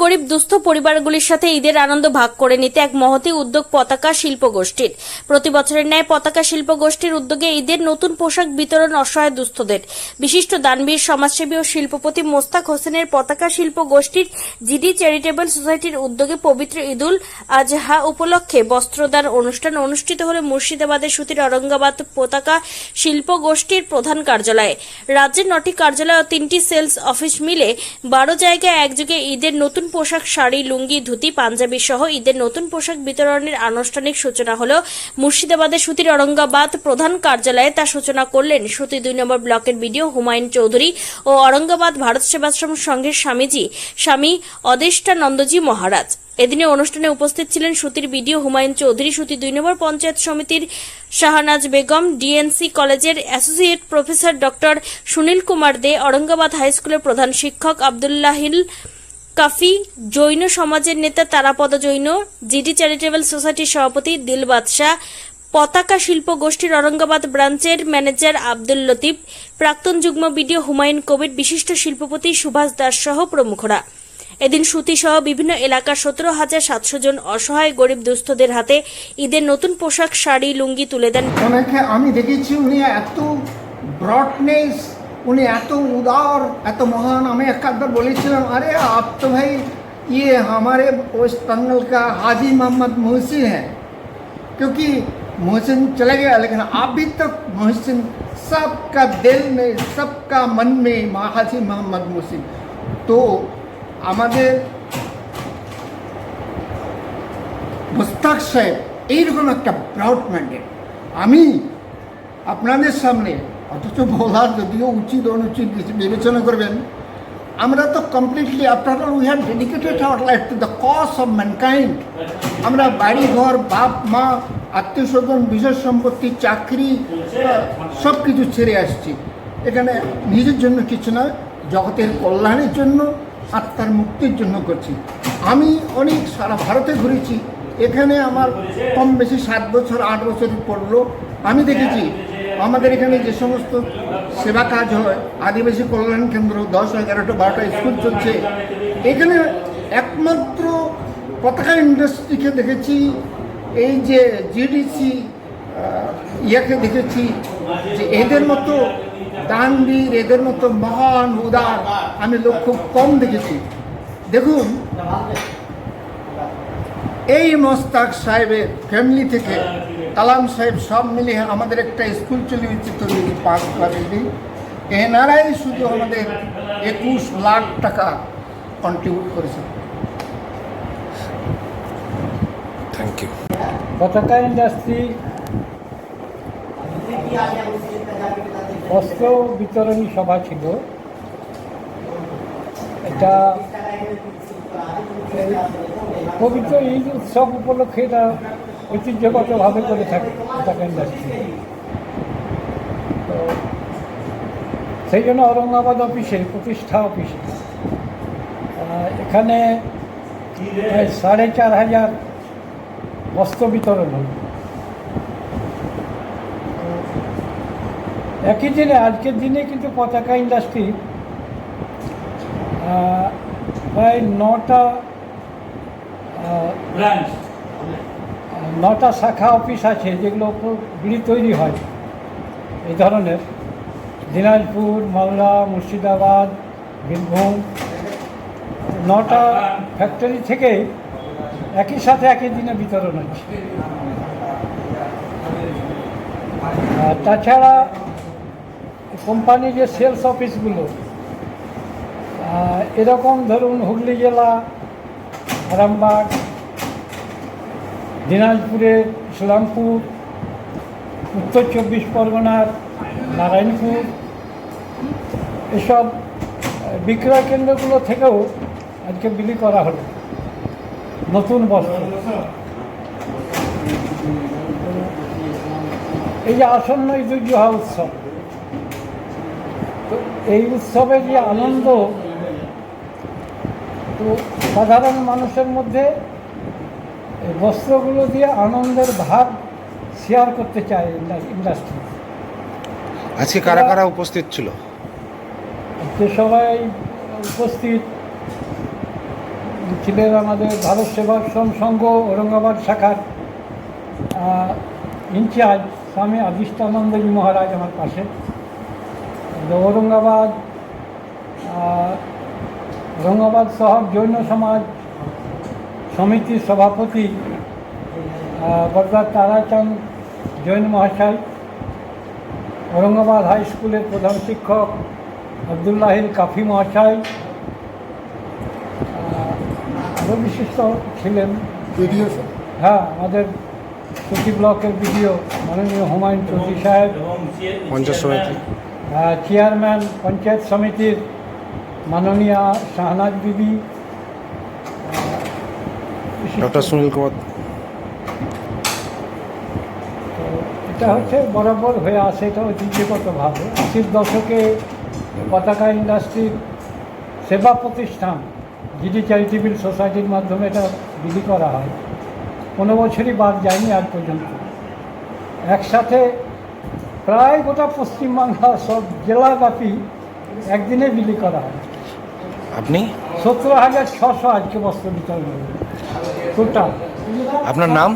গরিব দুস্থ পরিবারগুলির সাথে ঈদের আনন্দ ভাগ করে নিতে এক মহতি উদ্যোগ পতাকা শিল্প গোষ্ঠীর। প্রতি বছরের ন্যায় পতাকা শিল্প গোষ্ঠীর উদ্যোগে ঈদের নতুন পোশাক বিতরণ অসহায় দুস্থদের। বিশিষ্ট দানবীর, সমাজসেবী ও শিল্পপতি মোস্তাক হোসেনের পতাকা শিল্প গোষ্ঠীর জিডি চ্যারিটেবল সোসাইটির উদ্যোগে পবিত্র ঈদুল আজহা উপলক্ষে বস্ত্রদান অনুষ্ঠান অনুষ্ঠিত হল মুর্শিদাবাদের সুতির অরঙ্গাবাদ পতাকা শিল্প গোষ্ঠীর প্রধান কার্যালয়ে। রাজ্যের নটি কার্যালয় ও তিনটি সেলস অফিস মিলে বারো জায়গায় একযোগে ঈদের নতুন পোশাক, শাড়ি, লুঙ্গি, ধুতি, পাঞ্জাবি সহ ঈদের নতুন পোশাক বিতরণের আনুষ্ঠানিক সূচনা হল মুর্শিদাবাদের সুতির অরঙ্গাবাদ প্রধান কার্যালয়ে তা সূচনা করলেন সুতি দুই নম্বর ব্লকের বিডিও হুমায়ুন চৌধুরী ও অরঙ্গাবাদ ভারত সেবাশ্রম সংঘের স্বামীজি, স্বামী অদেষ্টানন্দজি মহারাজ। এদিনে অনুষ্ঠানে উপস্থিত ছিলেন সুতির বিডিও হুমায়ুন চৌধুরী, সুতি দুই নম্বর পঞ্চায়েত সমিতির শাহনাজ বেগম, ডিএনসি কলেজের associate professor doctor Sunil Kumar De Aurangabad high স্কুলের প্রধান শিক্ষক আবদুল্লাহিল কাফি জৈন সমাজের নেতা তারাপদ জৈন, জিডি চ্যারিটেবল সোসাইটির সভাপতি দিল বাদশাহ, পতাকা শিল্প গোষ্ঠীর অরঙ্গাবাদ ব্রাঞ্চের ম্যানেজার আব্দুল লতিফ, প্রাক্তন যুগ্ম বিডিও হুমায়ুন কবির, বিশিষ্ট শিল্পপতি সুভাষ দাস সহ প্রমুখরা। এদিন সুতি সহ বিভিন্ন এলাকার সতেরো হাজার সাতশো জন অসহায় গরিব দুস্থদের হাতে ঈদের নতুন পোশাক, শাড়ি, লুঙ্গি তুলে দেন। আমি দেখেছি, উনি এত ব্রডনেস উনি এত উদার এত মহান আমি একবার বলেছিলাম আরে आप तो भाई ये हमारे वेस्ट बंगाल का हाजी मोहम्मद मोहसिन है क्योंकि मोहसिन चला गया लेकिन अभी तक मोहसिन सबका दिल में सबका मन में हाजी मोहम्मद मोहसिन तो আমাদের মোস্তাক সাহেব এইরকম একটা প্রাউড ম্যান্ডেট আমি আপনাদের সামনে অথচ বলার যদিও উচিত অনুচিত বিবেচনা করবেন, আমরা তো completely after we have dedicated our life to the cause of mankind আমরা বাড়ি ঘর, বাপ, মা, আত্মীয় স্বজন, বিশেষ সম্পত্তি, চাকরি সব কিছু ছেড়ে আসছি। এখানে নিজের জন্য কিছু না, জগতের কল্যাণের জন্য, আত্মার মুক্তির জন্য করছি। আমি অনেক সারা ভারতে ঘুরেছি, এখানে আমার কম বেশি সাত বছর, আট বছর পড়ল। আমি দেখেছি আমাদের এখানে যে সমস্ত সেবা কাজ হয়, আদিবাসী কল্যাণ কেন্দ্র, দশ, এগারোটা, বারোটা স্কুল চলছে। এখানে একমাত্র পতাকা ইন্ডাস্ট্রিকে দেখেছি, এই যে জিডিসি ইয়াকে দেখেছি যে এদের মতো দানবীর, এদের মতো মহান উদার আমি লোক খুব কম দেখেছি। দেখুন এই মোস্তাক সাহেবের ফ্যামিলি থেকে কালাম সাহেব সব মিলিয়ে আমাদের একটা স্কুল চলে হচ্ছে তৈরি পাঁচ বিল্ডিং এনারাই শুধু আমাদের একুশ লাখ টাকা কন্ট্রিবিউট করেছে। থ্যাংক ইউ পতাকা ইন্ডাস্ট্রি বস্ত্র বিতরণী সভা ছিল। এটা পবিত্র ঈদ উৎসব উপলক্ষে এটা ঐতিহ্যগতভাবে করে থাকে পতাকা ইন্ডাস্ট্রি তো সেই জন্য ঔরঙ্গাবাদ অফিসে প্রতিষ্ঠা অফিসে। এখানে সাড়ে চার হাজার বস্ত্র বিতরণ হল একই দিনে, আজকের দিনে কিন্তু পতাকা ইন্ডাস্ট্রি প্রায় নটা আহ, নটা শাখা অফিস আছে যেগুলো বিড়ি তৈরি হয়। এই ধরনের। দিনাজপুর মালদা মুর্শিদাবাদ বীরভূম নটা ফ্যাক্টরি থেকে একই সাথে একই দিনে বিতরণ হচ্ছে। আর তাছাড়া কোম্পানির যে সেলস অফিসগুলো এরকম ধরুন হুগলি জেলা, আরামবাগ দিনাজপুরের ইসলামপুর উত্তর চব্বিশ পরগনার নারায়ণপুর, এসব বিক্রয় কেন্দ্রগুলো থেকেও আজকে বিলি করা হলো। নতুন বস্ত্র। এই যে আসন্ন ঈদুজ্জোহা উৎসব এই উৎসবে যে আনন্দ তো সাধারণ মানুষের মধ্যে বস্ত্রগুলো দিয়ে আনন্দের ভাগ শেয়ার করতে চায় ইন্ডাস্ট্রি আজকে কারা কারা উপস্থিত ছিল? যে সবাই উপস্থিত। ছিলেন আমাদের ভারত সেবাশ্রম সংঘ ঔরঙ্গাবাদ শাখার ইনচার্জ স্বামী আদিষ্টানন্দজি মহারাজ আমার পাশে। ঔরঙ্গাবাদ আহ, ঔরঙ্গাবাদ শহর জৈন সমাজ সমিতির সভাপতি বরদার তারাচাঁদ জৈন মহাশয় ঔরঙ্গাবাদ হাই স্কুলের প্রধান শিক্ষক আবদুল্লাহিল কাফি মহাশয় আরও বিশিষ্ট ছিলেন। স্যার। হ্যাঁ আমাদের সুতি ব্লকের বিডিও মাননীয় হুমায়ুন চৌধুরী সাহেব পঞ্চায়েত সমিতি। চেয়ারম্যান পঞ্চায়েত সমিতির মাননীয়া শাহনাজ বিবি ডক্টর সুনীল কুমার। তো এটা হচ্ছে বরাবর হয়ে আসে এটা ঐতিহ্যগতভাবে আশির দশকে পতাকা ইন্ডাস্ট্রির সেবা প্রতিষ্ঠান জিডি চ্যারিটেবল সোসাইটির মাধ্যমে এটা বিলি করা হয়। কোনো বছরই বাদ যায়নি আজ পর্যন্ত। একসাথে প্রায় গোটা পশ্চিমবাংলা সব জেলাব্যাপী একদিনে বিলি করা হয়। আপনি? সতেরো হাজার ছশো আজকে বস্ত্র বিতরণ টোটাল আপনার নাম?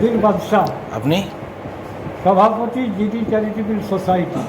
দিল বাদশাহ আপনি? সভাপতি জিডি চ্যারিটেবল সোসাইটি।